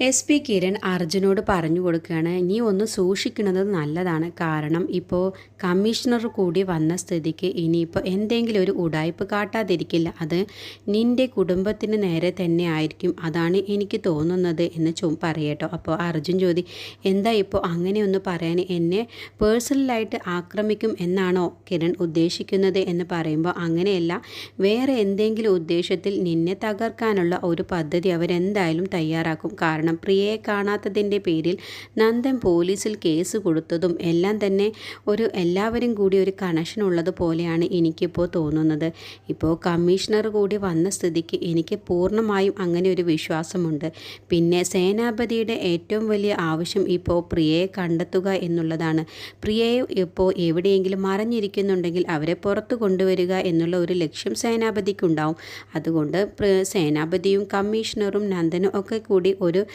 S P Kiran അർജുനോട് പറഞ്ഞു കൊടുക്കുകയാണ് നീ ഒന്ന് സൂക്ഷിക്കുന്നത് നല്ലതാണ്. കാരണം ഇപ്പോൾ കമ്മീഷണർ കൂടി വന്ന സ്ഥിതിക്ക് ഇനിയിപ്പോൾ എന്തെങ്കിലും ഒരു ഉടായ്പ് കാട്ടാതിരിക്കില്ല. അത് നിന്റെ കുടുംബത്തിന് നേരെ തന്നെ ആയിരിക്കും. അതാണ് എനിക്ക് തോന്നുന്നത് എന്ന് ചോ പറയട്ടോ. അപ്പോൾ അർജുൻ ചോദി എന്താ ഇപ്പോൾ അങ്ങനെയൊന്ന് പറയാൻ എന്നെ പേഴ്സണലായിട്ട് ആക്രമിക്കും എന്നാണോ കിരൺ ഉദ്ദേശിക്കുന്നത്? എന്ന് പറയുമ്പോൾ അങ്ങനെയല്ല. വേറെ എന്തെങ്കിലും ഉദ്ദേശത്തിൽ നിന്നെ തകർക്കാനുള്ള ഒരു പദ്ധതി അവരെന്തായാലും തയ്യാറാക്കും. കാരണം പ്രിയയെ കാണാത്തതിന്റെ പേരിൽ നന്ദൻ പോലീസിൽ കേസ് കൊടുത്തതും എല്ലാം തന്നെ ഒരു എല്ലാവരും കൂടി ഒരു കണക്ഷൻ ഉള്ളത് പോലെയാണ് എനിക്കിപ്പോൾ തോന്നുന്നത്. ഇപ്പോൾ കമ്മീഷണർ കൂടി വന്ന സ്ഥിതിക്ക് എനിക്ക് പൂർണമായും അങ്ങനെ ഒരു വിശ്വാസമുണ്ട്. പിന്നെ സേനാപതിയുടെ ഏറ്റവും വലിയ ആവശ്യം ഇപ്പോൾ പ്രിയയെ കണ്ടെത്തുക എന്നുള്ളതാണ്. പ്രിയയെ ഇപ്പോൾ എവിടെയെങ്കിലും മറഞ്ഞിരിക്കുന്നുണ്ടെങ്കിൽ അവരെ പുറത്തു കൊണ്ടുവരിക എന്നുള്ള ഒരു ലക്ഷ്യം സേനാപതിക്കുണ്ടാവും. അതുകൊണ്ട് സേനാപതിയും കമ്മീഷണറും നന്ദനും ഒക്കെ കൂടി ഒരു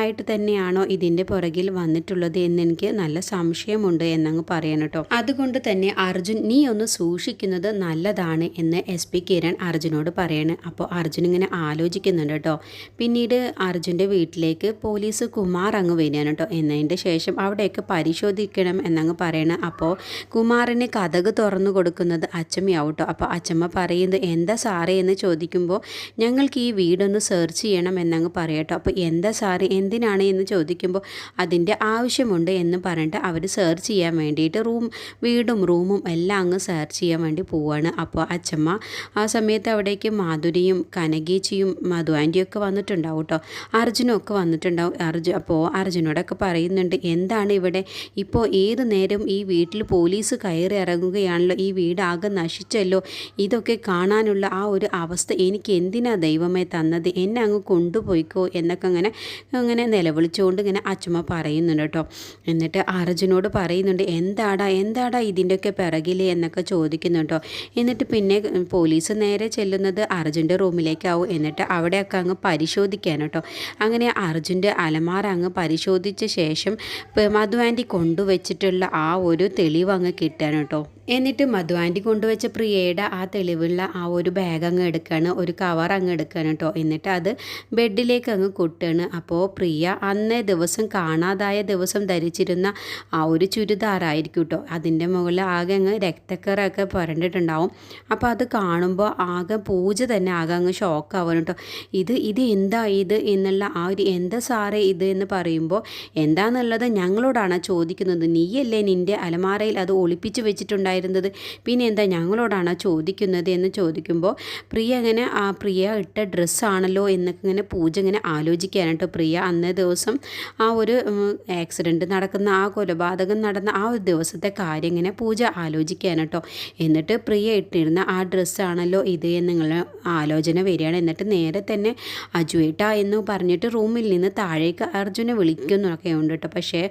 ആയിട്ട് തന്നെയാണോ ഇതിന്റെ പുറകിൽ വന്നിട്ടുള്ളത് എന്നെനിക്ക് നല്ല സംശയമുണ്ട് എന്നങ്ങ് പറയണം കേട്ടോ. അതുകൊണ്ട് തന്നെ അർജുൻ നീ ഒന്ന് സൂക്ഷിക്കുന്നത് നല്ലതാണ് എന്ന് എസ് പി കിരൺ അർജുനോട് പറയാണ്. അപ്പോൾ അർജുൻ ഇങ്ങനെ ആലോചിക്കുന്നുണ്ട് കേട്ടോ. പിന്നീട് അർജുന്റെ വീട്ടിലേക്ക് പോലീസ് കുമാർ അങ്ങ് വരികയാണ് കേട്ടോ. എന്നതിന്റെ ശേഷം അവിടെയൊക്കെ പരിശോധിക്കണം എന്നങ്ങ് പറയണം. അപ്പോൾ കുമാറിന് കഥക് തുറന്നു കൊടുക്കുന്നത് അച്ചമ്മയാവും കേട്ടോ. അപ്പോൾ അച്ചമ്മ പറയുന്നത് എന്താ സാറേ എന്ന് ചോദിക്കുമ്പോൾ ഞങ്ങൾക്ക് ഈ വീടൊന്ന് സെർച്ച് ചെയ്യണം എന്നങ്ങ് പറയട്ടോ അപ്പോൾ സാറ് എന്തിനാണ് എന്ന് ചോദിക്കുമ്പോൾ അതിന്റെ ആവശ്യമുണ്ട് എന്ന് പറഞ്ഞിട്ട് അവർ സെർച്ച് ചെയ്യാൻ വേണ്ടിയിട്ട് റൂം വീടും റൂമും എല്ലാം അങ്ങ് സെർച്ച് ചെയ്യാൻ വേണ്ടി പോവാണ്. അപ്പോൾ അച്ചമ്മ ആ സമയത്ത് അവിടേക്ക് മാധുരിയും കനകേച്ചിയും മധു ആന്റിയൊക്കെ വന്നിട്ടുണ്ടാവും കേട്ടോ. അർജുനും ഒക്കെ വന്നിട്ടുണ്ടാവും. അർജു അപ്പോൾ അർജുനോടൊക്കെ പറയുന്നുണ്ട് എന്താണ് ഇവിടെ? ഇപ്പോൾ ഏത് നേരം ഈ വീട്ടിൽ പോലീസ് കയറി ഇറങ്ങുകയാണല്ലോ? ഈ വീട് ആകെ നശിച്ചല്ലോ. ഇതൊക്കെ കാണാനുള്ള ആ ഒരു അവസ്ഥ എനിക്ക് എന്തിനാ ദൈവമേ തന്നത്? എന്നെ അങ്ങ് കൊണ്ടുപോയിക്കോ? എന്നൊക്കെ അങ്ങനെ അങ്ങനെ നിലവിളിച്ചുകൊണ്ട് ഇങ്ങനെ അച്ചുമ്മ പറയുന്നുണ്ട് കേട്ടോ. എന്നിട്ട് അർജുനോട് പറയുന്നുണ്ട് എന്താടാ എന്താടാ ഇതിന്റെയൊക്കെ പിറകിൽ എന്നൊക്കെ ചോദിക്കുന്നുണ്ടോ എന്നിട്ട് പിന്നെ പോലീസ് നേരെ ചെല്ലുന്നത് അർജുന്റെ റൂമിലേക്കാവും. എന്നിട്ട് അവിടെയൊക്കെ അങ്ങ് പരിശോധിക്കാൻ കേട്ടോ. അങ്ങനെ അർജുന്റെ അലമാര അങ്ങ് പരിശോധിച്ച ശേഷം മധു കൊണ്ടുവച്ചിട്ടുള്ള ആ ഒരു തെളിവ് അങ്ങ് കിട്ടാൻ കേട്ടോ. എന്നിട്ട് മധു ആന്റി കൊണ്ടുവച്ച പ്രിയയുടെ ആ തെളിവുള്ള ആ ഒരു ബാഗ് അങ്ങ് എടുക്കുകയാണ് ഒരു കവർ അങ്ങ് എടുക്കുകയാണ് കേട്ടോ എന്നിട്ട് അത് ബെഡിലേക്ക് അങ്ങ് കൊട്ടുകയാണ് അപ്പോൾ പ്രിയ അന്നേ ദിവസം കാണാതായ ദിവസം ധരിച്ചിരുന്ന ആ ഒരു ചുരിദാറായിരിക്കും കേട്ടോ അതിന്റെ മുകളിൽ ആകെ അങ്ങ് രക്തക്കറൊക്കെ പുരണ്ടിട്ടുണ്ടാവും. അപ്പോൾ അത് കാണുമ്പോൾ ആകെ പൂജ തന്നെ ആകെ അങ്ങ് ഷോക്ക് ആവുന്നു കേട്ടോ ഇത് ഇത് എന്താ ഇത് എന്നുള്ള ആ ഒരു എന്താ സാറേ ഇത് എന്ന് പറയുമ്പോൾ എന്താണെന്നുള്ളത് ഞങ്ങളോടാണ് ചോദിക്കുന്നത്. നീയല്ലേ നിന്റെ അലമാരയിൽ അത് ഒളിപ്പിച്ച് വെച്ചിട്ടുണ്ടായിരുന്നത് പിന്നെ എന്താ ഞങ്ങളോടാണ് ചോദിക്കുന്നത് എന്ന് ചോദിക്കുമ്പോൾ പ്രിയ അങ്ങനെ ആ പ്രിയ ഇട്ട ഡ്രസ്സാണല്ലോ? എന്നൊക്കെ ഇങ്ങനെ പൂജ ഇങ്ങനെ ആലോചിക്കാനായിട്ട് പ്രിയ. അന്നേ ദിവസം ആ ഒരു ആക്സിഡന്റ് നടക്കുന്ന ആ കൊലപാതകം നടന്ന ആ ഒരു ദിവസത്തെ കാര്യം ഇങ്ങനെ പൂജ ആലോചിക്കാനാണ് കേട്ടോ. എന്നിട്ട് പ്രിയ ഇട്ടിരുന്ന ആ ഡ്രസ്സാണല്ലോ ഇത് എന്നുള്ള ആലോചന വരികയാണ്. എന്നിട്ട് നേരെ തന്നെ അജുവേട്ട എന്ന് പറഞ്ഞിട്ട് റൂമിൽ നിന്ന് താഴേക്ക് അർജുനെ വിളിക്കുന്നൊക്കെ ഉണ്ട് കേട്ടോ. പക്ഷേ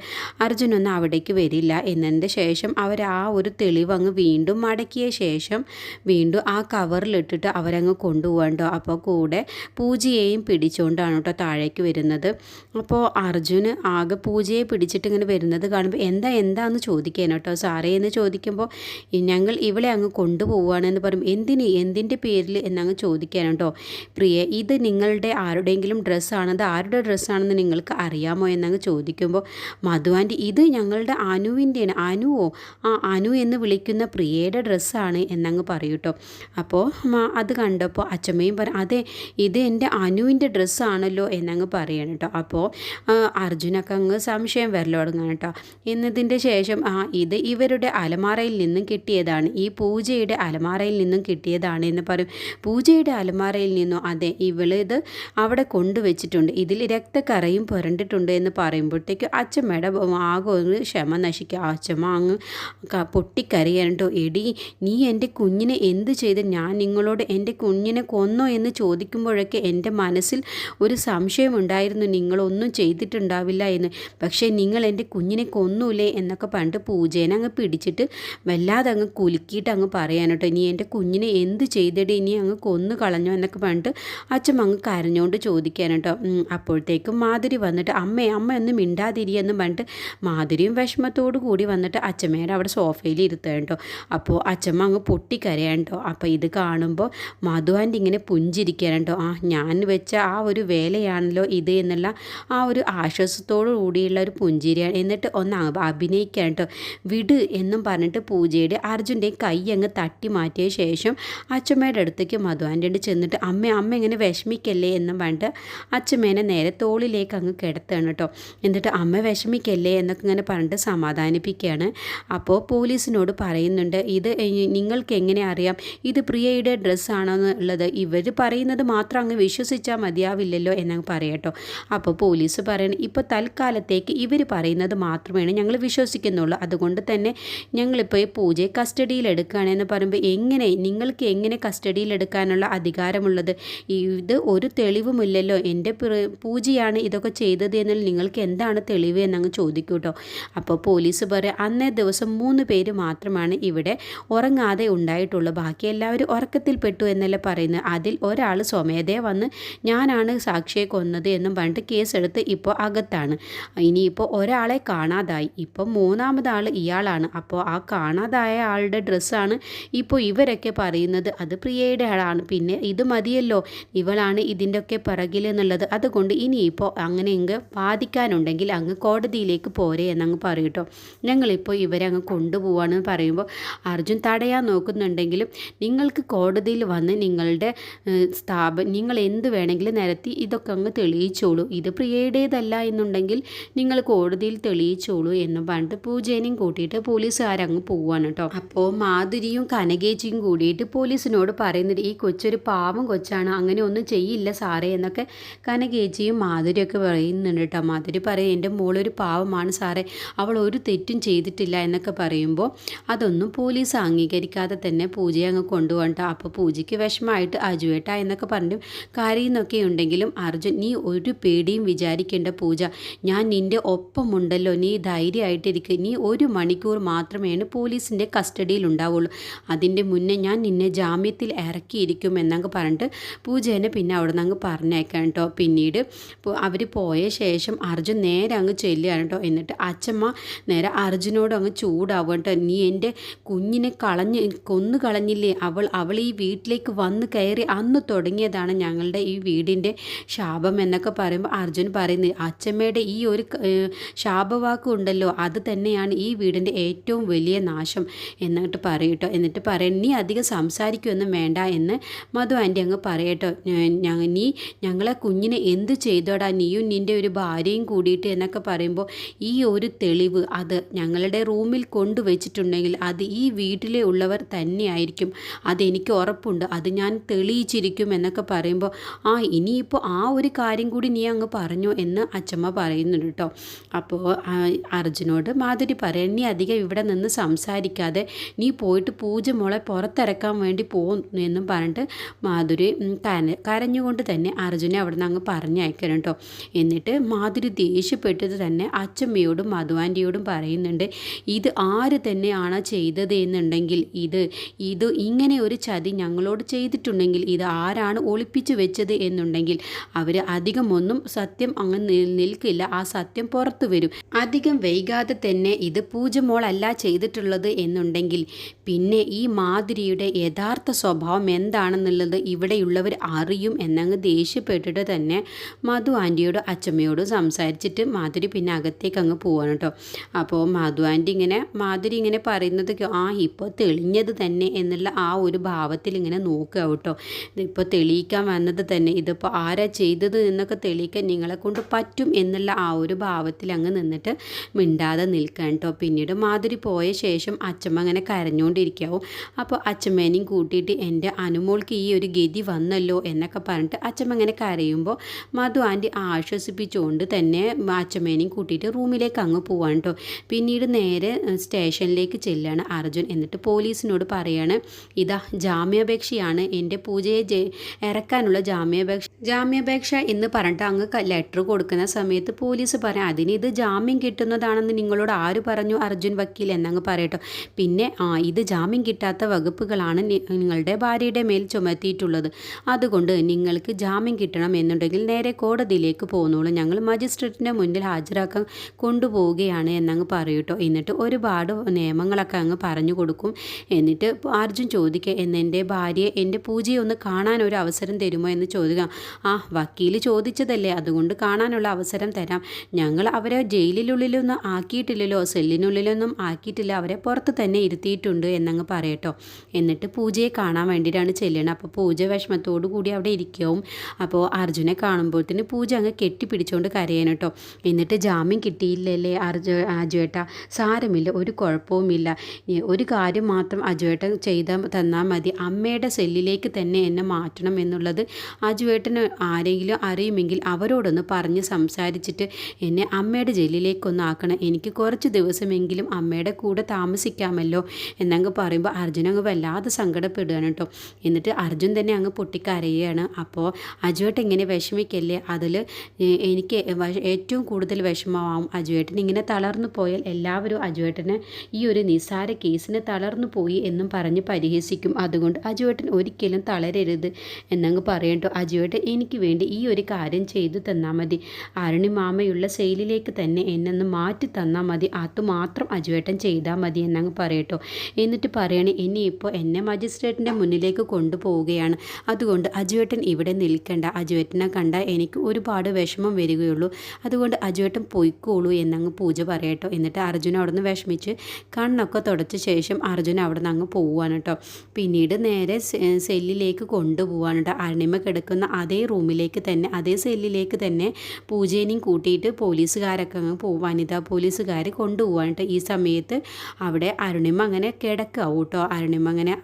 അർജുനൊന്നും അവിടേക്ക് വരില്ല. എന്നതിന്റെ ശേഷം അവർ ആ ഒരു തെളിവ് അങ്ങ് വീണ്ടും മടക്കിയ ശേഷം വീണ്ടും ആ കവറിലിട്ടിട്ട് അവരങ്ങ് കൊണ്ടുപോകണ്ടോ അപ്പോൾ കൂടെ പൂജയെയും പിടിച്ചുകൊണ്ടാണ് കേട്ടോ താഴേക്ക് വരുന്നത്. അപ്പോൾ അർജുന് ആകെ പൂജയെ പിടിച്ചിട്ട് ഇങ്ങനെ വരുന്നത് കാണുമ്പോൾ എന്താ എന്താന്ന് ചോദിക്കാൻ കേട്ടോ. സാറേ എന്ന് ചോദിക്കുമ്പോൾ ഞങ്ങൾ ഇവളെ അങ്ങ് കൊണ്ടുപോവുകയാണെന്ന് പറയും. എന്തിന്? എന്തിന്റെ പേരിൽ എന്നങ്ങ് ചോദിക്കാൻ കേട്ടോ. പ്രിയ ഇത് നിങ്ങളുടെ ആരുടെയെങ്കിലും ഡ്രസ്സാണത് ആരുടെ ഡ്രസ്സാണെന്ന് നിങ്ങൾക്ക് അറിയാമോ എന്നങ്ങ് ചോദിക്കുമ്പോൾ മധുവാന്റെ ഇത് ഞങ്ങളുടെ അനുവിന്റെയാണ്. അനുവോ? ആ അനു എന്ന് വിളിക്കുന്ന പ്രിയയുടെ ഡ്രസ്സാണ് എന്നങ്ങ് പറയും കേട്ടോ അപ്പോൾ അത് കണ്ടപ്പോൾ അച്ഛമ്മയും പറ അതെ ഇത് എന്റെ അനുവിന്റെ ഡ്രസ്സാണല്ലോ എന്നങ്ങ് പറയണം കേട്ടോ അപ്പോൾ അർജുനൊക്കെ അങ്ങ് സംശയം വരൽ തുടങ്ങണം കേട്ടോ എന്നതിന്റെ ശേഷം ആ ഇത് ഇവരുടെ അലമാറയിൽ നിന്നും കിട്ടിയതാണ്. ഈ പൂജയുടെ അലമാറയിൽ നിന്നും കിട്ടിയതാണ് എന്ന് പറയും. പൂജയുടെ അലമാറയിൽ നിന്നും? അതെ ഇവളിത് അവിടെ കൊണ്ടുവച്ചിട്ടുണ്ട്. ഇതിൽ രക്തക്കറയും പുരണ്ടിട്ടുണ്ട് എന്ന് പറയുമ്പോഴത്തേക്കും അച്ഛമ്മയുടെ ആകെ ഒരു ക്ഷമ നശിക്കുക അച്ഛമ്മ അങ്ങ് ക- കേട്ടോ എടി നീ എന്റെ കുഞ്ഞിനെ എന്ത് ചെയ്ത്? ഞാൻ നിങ്ങളോട് എന്റെ കുഞ്ഞിനെ കൊന്നോ എന്ന് ചോദിക്കുമ്പോഴൊക്കെ എന്റെ മനസ്സിൽ ഒരു സംശയമുണ്ടായിരുന്നു നിങ്ങളൊന്നും ചെയ്തിട്ടുണ്ടാവില്ല എന്ന്. പക്ഷേ നിങ്ങൾ എന്റെ കുഞ്ഞിനെ കൊന്നൂലേ എന്നൊക്കെ പണ്ട് പൂജേനെ അങ്ങ് പിടിച്ചിട്ട് വല്ലാതെ അങ്ങ് കുലുക്കിയിട്ട് അങ്ങ് പറയാൻ കേട്ടോ. ഇനി എന്റെ കുഞ്ഞിനെ എന്ത് ചെയ്തിട്ട് ഇനി അങ്ങ് കൊന്നു കളഞ്ഞോ? എന്നൊക്കെ പണ്ട് അച്ഛൻ അങ്ങ് കരഞ്ഞുകൊണ്ട് ഉം, അപ്പോഴത്തേക്കും മാധുരി വന്നിട്ട് അമ്മേ അമ്മ ഒന്നും മിണ്ടാതിരിയെന്ന് പറഞ്ഞിട്ട് മാധുരിയും വിഷമത്തോടു കൂടി വന്നിട്ട് അച്ഛമ്മയുടെ അവിടെ സോഫയിൽ ഇരുത്തുക കേട്ടോ അപ്പോൾ അച്ഛമ്മ അങ്ങ് പൊട്ടിക്കരയാണ് കേട്ടോ അപ്പോൾ ഇത് കാണുമ്പോൾ മധുവാന്റെ ഇങ്ങനെ പുഞ്ചിരിക്കുകയാണ് കേട്ടോ ആ ഞാൻ വെച്ച ആ ഒരു വേലയാണല്ലോ ഇത് എന്നുള്ള ആ ഒരു ആശ്വാസത്തോടു കൂടിയുള്ള ഒരു പുഞ്ചിരിയാണ്. എന്നിട്ട് ഒന്ന് അ- കേട്ടോ വിട് എന്നും പറഞ്ഞിട്ട് പൂജയുടെ അർജുന്റെ കൈ അങ്ങ് തട്ടി മാറ്റിയ ശേഷം അച്ഛമ്മയുടെ അടുത്തേക്ക് മധുവാന്റെ ചെന്നിട്ട് അമ്മ അമ്മ ഇങ്ങനെ വിഷമിക്കല്ലേ? എന്നും പറഞ്ഞിട്ട് അച്ഛമ്മേനെ നേരെ തോളിലേക്ക് അങ്ങ് കിടത്തുകയാണ് കേട്ടോ. എന്നിട്ട് അമ്മ വിഷമിക്കല്ലേ? എന്നൊക്കെ ഇങ്ങനെ പറഞ്ഞിട്ട് സമാധാനിപ്പിക്കുകയാണ്. അപ്പോൾ പോലീസിനോട് പറയുന്നുണ്ട്. ഇത് നിങ്ങൾക്ക് എങ്ങനെ അറിയാം? ഇത് പ്രിയയുടെ ഡ്രസ്സാണോ എന്നുള്ളത് ഇവർ പറയുന്നത് മാത്രം അങ്ങ് വിശ്വസിച്ചാൽ മതിയാവില്ലല്ലോ എന്നങ്ങ് പറയട്ടോ അപ്പോൾ പോലീസ് പറയണം ഇപ്പോൾ തൽക്കാലത്തേക്ക് ഇവർ പറയുന്നത് മാത്രമേ ഞങ്ങൾ വിശ്വസിക്കുന്നുള്ളൂ. അതുകൊണ്ട് തന്നെ ഞങ്ങളിപ്പോൾ ഈ പൂജയെ കസ്റ്റഡിയിൽ എടുക്കുകയാണെന്ന് പറയുമ്പോൾ എങ്ങനെ നിങ്ങൾക്ക് എങ്ങനെ കസ്റ്റഡിയിൽ എടുക്കാനുള്ള അധികാരമുള്ളത്? ഇത് ഒരു തെളിവുമില്ലല്ലോ. എന്റെ പൂജയാണ് ഇതൊക്കെ ചെയ്തത് എന്നാൽ നിങ്ങൾക്ക് എന്താണ് തെളിവ് എന്നങ്ങ് ചോദിക്കൂട്ടോ അപ്പോൾ പോലീസ് പറയാം അന്നേ ദിവസം മൂന്ന് പേര് മാത്രമാണ് ഇവിടെ ഉറങ്ങാതെ ഉണ്ടായിട്ടുള്ളൂ. ബാക്കി എല്ലാവരും ഉറക്കത്തിൽ പെട്ടു എന്നല്ലേ പറയുന്നത്. അതിൽ ഒരാൾ സ്വമേധയെ വന്ന് ഞാനാണ് സാക്ഷിയെ കൊന്നത് എന്നും പറഞ്ഞിട്ട് കേസെടുത്ത് ഇപ്പോൾ അകത്താണ്. ഇനിയിപ്പോൾ ഒരാളെ കാണാതായി. ഇപ്പോൾ മൂന്നാമതാൾ ഇയാളാണ്. അപ്പോൾ ആ കാണാതായ ആളുടെ ഡ്രസ്സാണ് ഇപ്പോൾ ഇവരൊക്കെ പറയുന്നത്. അത് പ്രിയയുടെ ആളാണ്. പിന്നെ ഇത് മതിയല്ലോ. ഇവളാണ് ഇതിന്റെയൊക്കെ പിറകിൽ എന്നുള്ളത്. അതുകൊണ്ട് ഇനിയിപ്പോൾ അങ്ങനെ അങ്ങ് വാദിക്കാനുണ്ടെങ്കിൽ അങ്ങ് കോടതിയിലേക്ക് പോരെ എന്നങ്ങ് പറയൂട്ടോ ഞങ്ങളിപ്പോൾ ഇവരെ അങ്ങ് കൊണ്ടുപോവാണെന്ന് പറയുമ്പോൾ അർജുൻ തടയാൻ നോക്കുന്നുണ്ടെങ്കിലും നിങ്ങൾക്ക് കോടതിയിൽ വന്ന് നിങ്ങളുടെ സ്ഥാപനം നിങ്ങൾ എന്ത് വേണമെങ്കിലും നിരത്തി ഇതൊക്കെ അങ്ങ് തെളിയിച്ചോളൂ. ഇത് പ്രിയയുടേതല്ല എന്നുണ്ടെങ്കിൽ നിങ്ങൾ കോടതിയിൽ തെളിയിച്ചോളൂ എന്ന് പറഞ്ഞിട്ട് പൂജേനെയും കൂട്ടിയിട്ട് പോലീസുകാരങ്ങ് പോവാണ് കേട്ടോ. അപ്പോൾ മാധുരിയും കനകേച്ചിയും കൂടിയിട്ട് പോലീസിനോട് പറയുന്നത് ഈ കൊച്ചൊരു പാവം കൊച്ചാണ് അങ്ങനെ ഒന്നും ചെയ്യില്ല സാറേ എന്നൊക്കെ കനകേച്ചിയും മാധുരിയൊക്കെ പറയുന്നുണ്ട് കേട്ടോ. മാധുരി പറയും എന്റെ മോളൊരു പാവമാണ് സാറേ അവൾ ഒരു തെറ്റും ചെയ്തിട്ടില്ല എന്നൊക്കെ പറയുമ്പോൾ അതൊന്നും പോലീസ് അംഗീകരിക്കാതെ തന്നെ പൂജയെ അങ്ങ് കൊണ്ടുപോകണ്ട അപ്പോൾ പൂജയ്ക്ക് വിഷമമായിട്ട് അജുവേട്ട എന്നൊക്കെ പറഞ്ഞു കരയുന്നൊക്കെ ഉണ്ടെങ്കിലും അർജുൻ നീ ഒരു പേടിയും വിചാരിക്കേണ്ട പൂജ. ഞാൻ നിന്റെ ഒപ്പമുണ്ടല്ലോ. നീ ധൈര്യമായിട്ടിരിക്കുക നീ ഒരു മണിക്കൂർ മാത്രമേ പോലീസിന്റെ കസ്റ്റഡിയിൽ ഉണ്ടാവുള്ളൂ. അതിന്റെ മുന്നേ ഞാൻ നിന്നെ ജാമ്യത്തിൽ ഇറക്കിയിരിക്കും എന്നങ്ങ് പറഞ്ഞിട്ട് പൂജേനെ പിന്നെ അവിടെ നിന്ന് അങ്ങ് പറഞ്ഞേക്കാം കേട്ടോ പിന്നീട് അവർ പോയ ശേഷം അർജുൻ നേരെ അങ്ങ് ചെല്ലുകയാണ് കേട്ടോ എന്നിട്ട് അച്ഛമ്മ നേരെ അർജുനോട് അങ്ങ് ചൂടാവും കേട്ടോ നീ എന്റെ കുഞ്ഞിനെ കളഞ്ഞ് കൊന്നു കളഞ്ഞില്ലേ? അവൾ അവൾ ഈ വീട്ടിലേക്ക് വന്ന് കയറി അന്ന് തുടങ്ങിയതാണ് ഞങ്ങളുടെ ഈ വീടിന്റെ ശാപം എന്നൊക്കെ പറയുമ്പോൾ അർജുൻ പറയുന്നത്. അച്ഛമ്മയുടെ ഈ ഒരു ശാപവാക്കുണ്ടല്ലോ അത് തന്നെയാണ് ഈ വീടിന്റെ ഏറ്റവും വലിയ നാശം എന്നിട്ട് പറയട്ടോ. എന്നിട്ട് പറയും നീ അധികം സംസാരിക്കുമൊന്നും വേണ്ട എന്ന് മധു ആന്റി അങ്ങ് പറയട്ടോ. "ഞ- ഞ- നീ ഞങ്ങളെ കുഞ്ഞിനെ എന്ത് ചെയ്തോടാ? നീയും നിന്റെ ഒരു ഭാര്യയും കൂടിയിട്ട് എന്നൊക്കെ പറയുമ്പോൾ ഈ ഒരു തെളിവ് അത് ഞങ്ങളുടെ റൂമിൽ കൊണ്ടുവച്ചിട്ടുണ്ടെങ്കിൽ അത് ഈ വീട്ടിലെ ഉള്ളവർ തന്നെയായിരിക്കും. അതെനിക്ക് ഉറപ്പുണ്ട്. അത് ഞാൻ തെളിയിച്ചിരിക്കും എന്നൊക്കെ പറയുമ്പോൾ ആ ഇനിയിപ്പോൾ ആ ഒരു കാര്യം കൂടി നീ അങ്ങ് പറഞ്ഞു എന്ന് അച്ചമ്മ പറയുന്നുണ്ട് കേട്ടോ. അപ്പോൾ അർജുനോട് മാധുരി പറയാൻ നീ അധികം ഇവിടെ നിന്ന് സംസാരിക്കാതെ നീ പോയിട്ട് പൂജ മോളെ പുറത്തിറക്കാൻ വേണ്ടി പോകും എന്നും പറഞ്ഞിട്ട് മാധുരി കര കരഞ്ഞുകൊണ്ട് തന്നെ അർജുനെ അവിടെ നിന്ന് അങ്ങ് പറഞ്ഞയക്കണം കേട്ടോ. എന്നിട്ട് മാധുരി ദേഷ്യപ്പെട്ടത് തന്നെ അച്ചമ്മയോടും മധുവാന്റിയോടും പറയുന്നുണ്ട് ഇത് ആര് തന്നെയാണ് ചെയ്തത് എന്നുണ്ടെങ്കിൽ ഇത് ഇത് ഇങ്ങനെ ഒരു ചതി ഞങ്ങളോട് ചെയ്തിട്ടുണ്ടെങ്കിൽ ഇത് ആരാണ് ഒളിപ്പിച്ചു വെച്ചത് എന്നുണ്ടെങ്കിൽ അവർ അധികമൊന്നും സത്യം അങ്ങ് നിൽക്കില്ല. ആ സത്യം പുറത്തു വരും. അധികം വൈകാതെ തന്നെ ഇത് പൂജമോളല്ല ചെയ്തിട്ടുള്ളത് എന്നുണ്ടെങ്കിൽ പിന്നെ ഈ മാതിരിയുടെ യഥാർത്ഥ സ്വഭാവം എന്താണെന്നുള്ളത് ഇവിടെയുള്ളവർ അറിയും എന്നങ്ങ് ദേഷ്യപ്പെട്ടിട്ട് തന്നെ മധു ആന്റിയോട് അച്ചമ്മയോട് സംസാരിച്ചിട്ട് മാധുരി പിന്നെ അകത്തേക്ക് അങ്ങ് പോവാണ് കേട്ടോ. അപ്പോൾ മധു ആന്റി ഇങ്ങനെ മാധുരി ഇങ്ങനെ പറയുന്നത് കേ- ആ ഇപ്പോൾ തെളിഞ്ഞത് തന്നെ എന്നുള്ള ആ ഒരു ഭാവത്തിൽ ഇങ്ങനെ നോക്കുക കേട്ടോ. ഇതിപ്പോൾ തെളിയിക്കാൻ വന്നത് തന്നെ ഇതിപ്പോൾ ആരാ ചെയ്തത് എന്നൊക്കെ തെളിയിക്കാൻ നിങ്ങളെ കൊണ്ട് പറ്റും എന്നുള്ള ആ ഒരു ഭാവത്തിൽ അങ്ങ് നിന്നിട്ട് മിണ്ടാതെ നിൽക്കാൻ കേട്ടോ. പിന്നീട് മാധുരി പോയ ശേഷം അച്ഛമ്മ അങ്ങനെ കരഞ്ഞുകൊണ്ടിരിക്കാവും അപ്പോൾ അച്ഛമ്മേനെയും കൂട്ടിയിട്ട് എന്റെ അനുമോൾക്ക് ഈ ഒരു ഗതി വന്നല്ലോ എന്നൊക്കെ പറഞ്ഞിട്ട് അച്ഛമ്മ അങ്ങനെ കരയുമ്പോൾ മധു ആന്റി ആശ്വസിപ്പിച്ചുകൊണ്ട് തന്നെ അച്ഛമ്മേനെയും കൂട്ടിയിട്ട് റൂമിലേക്ക് അങ്ങ് പോവാൻ കേട്ടോ. പിന്നീട് നേരെ സ്റ്റേഷനിലേക്ക് സ്റ്റേഷനിലേക്ക് ചെല്ലാണ് അർജുൻ എന്നിട്ട് പോലീസിനോട് പറയാണ് ഇതാ ജാമ്യാപേക്ഷയാണ്. എന്റെ പൂജയെ ഇറക്കാനുള്ള ജാമ്യാപേക്ഷ ജാമ്യാപേക്ഷ എന്ന് പറഞ്ഞിട്ട് അങ്ങ് ലെറ്റർ കൊടുക്കുന്ന സമയത്ത് പോലീസ് പറയാം അതിന് ഇത് ജാമ്യം കിട്ടുന്നതാണെന്ന് നിങ്ങളോട് ആര് പറഞ്ഞു അർജുൻ വക്കീൽ? എന്നങ്ങ് പറയട്ടോ. പിന്നെ ആ ഇത് ജാമ്യം കിട്ടാത്ത വകുപ്പുകളാണ് നിങ്ങളുടെ ഭാര്യയുടെ മേൽ ചുമത്തിയിട്ടുള്ളത്. അതുകൊണ്ട് നിങ്ങൾക്ക് ജാമ്യം കിട്ടണം എന്നുണ്ടെങ്കിൽ നേരെ കോടതിയിലേക്ക് പോകുന്നുള്ളൂ ഞങ്ങൾ മജിസ്ട്രേറ്റിന്റെ മുന്നിൽ ഹാജരാക്കാൻ കൊണ്ടുപോവുകയാണ് എന്നങ്ങ് പറയൂട്ടോ. എന്നിട്ട് ഒരുപാട് നിയമങ്ങളൊക്കെ കാര്യങ്ങളൊക്കെ അങ്ങ് പറഞ്ഞു കൊടുക്കും. എന്നിട്ട് അർജുൻ ചോദിക്കുക എന്നെന്റെ ഭാര്യയെ എന്റെ പൂജയെ ഒന്ന് കാണാൻ ഒരു അവസരം തരുമോ? എന്ന് ചോദിക്കുക ആ വക്കീൽ ചോദിച്ചതല്ലേ അതുകൊണ്ട് കാണാനുള്ള അവസരം തരാം. ഞങ്ങൾ അവരെ ജയിലിനുള്ളിലൊന്നും ആക്കിയിട്ടില്ലല്ലോ സെല്ലിനുള്ളിലൊന്നും ആക്കിയിട്ടില്ല അവരെ പുറത്ത് തന്നെ ഇരുത്തിയിട്ടുണ്ട് എന്നങ്ങ് പറയട്ടോ. എന്നിട്ട് പൂജയെ കാണാൻ വേണ്ടിയിട്ടാണ് ചെല്ലണത് അപ്പോൾ പൂജ വിഷമത്തോടു കൂടി അവിടെ ഇരിക്കും. അപ്പോൾ അർജുനെ കാണുമ്പോഴത്തേന് പൂജ അങ്ങ് കെട്ടിപ്പിടിച്ചുകൊണ്ട് കരയാൻ കേട്ടോ എന്നിട്ട് ജാമ്യം കിട്ടിയില്ലല്ലേ അർജു അജുവേട്ട സാരമില്ല ഒരു കുഴപ്പവുമില്ല. ഒരു കാര്യം മാത്രം അജുവേട്ടൻ ചെയ്താൽ തന്നാൽ മതി. അമ്മയുടെ സെല്ലിലേക്ക് തന്നെ എന്നെ മാറ്റണം എന്നുള്ളത് അജുവേട്ടന് ആരെങ്കിലും അറിയുമെങ്കിൽ അവരോടൊന്ന് പറഞ്ഞ് സംസാരിച്ചിട്ട് എന്നെ അമ്മയുടെ ജയിലിലേക്കൊന്ന് ആക്കണം. എനിക്ക് കുറച്ച് ദിവസമെങ്കിലും അമ്മയുടെ കൂടെ താമസിക്കാമല്ലോ എന്നങ്ങ് പറയുമ്പോൾ അർജുൻ അങ്ങ് വല്ലാതെ സങ്കടപ്പെടുകയാണ് കേട്ടോ. എന്നിട്ട് അർജുൻ തന്നെ അങ്ങ് പൊട്ടിക്കരയുകയാണ്. അപ്പോൾ അജുവേട്ടൻ ഇങ്ങനെ വിഷമിക്കല്ലേ? അതിൽ എനിക്ക് ഏറ്റവും കൂടുതൽ വിഷമമാവും അജുവേട്ടൻ ഇങ്ങനെ തളർന്നു പോയാൽ എല്ലാവരും അജുവേട്ടനെ ഈ ഒരു നിസ്സാര കേസിന് തളർന്നു പോയി എന്നും പറഞ്ഞ് പരിഹസിക്കും. അതുകൊണ്ട് അജുവേട്ടൻ ഒരിക്കലും തളരരുത് എന്നങ്ങ് പറയട്ടോ. അജുവേട്ടൻ എനിക്ക് വേണ്ടി ഈ ഒരു കാര്യം ചെയ്തു തന്നാൽ മതി. അരുണി മാമയുള്ള സെയിലിലേക്ക് തന്നെ എന്നൊന്ന് മാറ്റി തന്നാൽ മതി. അതുമാത്രം അജുവേട്ടൻ ചെയ്താൽ മതി എന്നങ്ങ് പറയട്ടോ. എന്നിട്ട് പറയണേ ഇനിയിപ്പോൾ എന്നെ മജിസ്ട്രേറ്റിന്റെ മുന്നിലേക്ക് കൊണ്ടുപോവുകയാണ്. അതുകൊണ്ട് അജുവേട്ടൻ ഇവിടെ നിൽക്കണ്ട. അജുവേട്ടനെ കണ്ടാൽ എനിക്ക് ഒരുപാട് വിഷമം വരികയുള്ളൂ. അതുകൊണ്ട് അജുവേട്ടൻ പൊയ്ക്കോളൂ എന്നങ്ങ് പൂജ പറയട്ടോ. എന്നിട്ട് അർജുന അവിടെ നിന്ന് വിഷമിച്ച് കണ്ണൊക്കെ തുടച്ച ശേഷം അർജുൻ അവിടെ നിന്ന് അങ്ങ് പോവുകയാണ് കേട്ടോ. പിന്നീട് നേരെ സെല്ലിലേക്ക് കൊണ്ടുപോവാണ് കേട്ടോ. അരുണിമ കിടക്കുന്ന അതേ റൂമിലേക്ക് തന്നെ അതേ സെല്ലിലേക്ക് തന്നെ പൂജേനെയും കൂട്ടിയിട്ട് പോലീസുകാരൊക്കെ അങ്ങ് പോകും വനിതാ പോലീസുകാർ കൊണ്ടുപോകാൻ കേട്ടോ. ഈ സമയത്ത് അവിടെ അരുണിമ അങ്ങനെ കിടക്കാവും കേട്ടോ. അരുണിമ അങ്ങനെ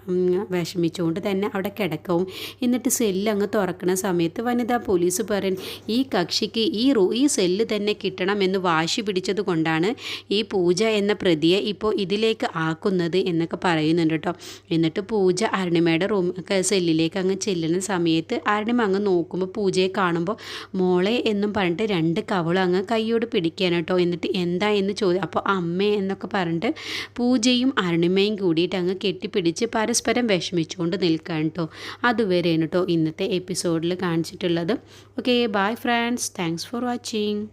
വിഷമിച്ചുകൊണ്ട് തന്നെ അവിടെ കിടക്കാവും. എന്നിട്ട് സെല്ല് അങ്ങ് തുറക്കുന്ന സമയത്ത് വനിതാ പോലീസ് പറയും ഈ കക്ഷിക്ക് ഈ റൂ ഈ സെല്ല് തന്നെ കിട്ടണം എന്ന് വാശി പിടിച്ചത് കൊണ്ടാണ് ഈ പൂജ എന്ന പ്രതിയെ ഇപ്പോൾ ഇതിലേക്ക് ആക്കുന്നത് എന്നൊക്കെ പറയുന്നുണ്ട് കേട്ടോ എന്നിട്ട് പൂജ അരുണിമയുടെ റൂം സെല്ലിലേക്ക് അങ്ങ് ചെല്ലുന്ന സമയത്ത് അരുണിമ അങ്ങ് നോക്കുമ്പോൾ പൂജയെ കാണുമ്പോൾ മോളെ എന്നും പറഞ്ഞിട്ട് രണ്ട് കവളും അങ്ങ് കൈയോട് പിടിക്കാൻ കേട്ടോ എന്നിട്ട് എന്താ എന്ന് ചോദി അപ്പോൾ അമ്മേ എന്നൊക്കെ പറഞ്ഞിട്ട് പൂജയും അരുണിമയും കൂടിയിട്ട് അങ്ങ് കെട്ടിപ്പിടിച്ച് പരസ്പരം വിഷമിച്ചുകൊണ്ട് നിൽക്കാൻ കേട്ടോ അതുവരെയാണ് കേട്ടോ ഇന്നത്തെ എപ്പിസോഡിൽ കാണിച്ചിട്ടുള്ളത്. Okay bye friends thanks for watching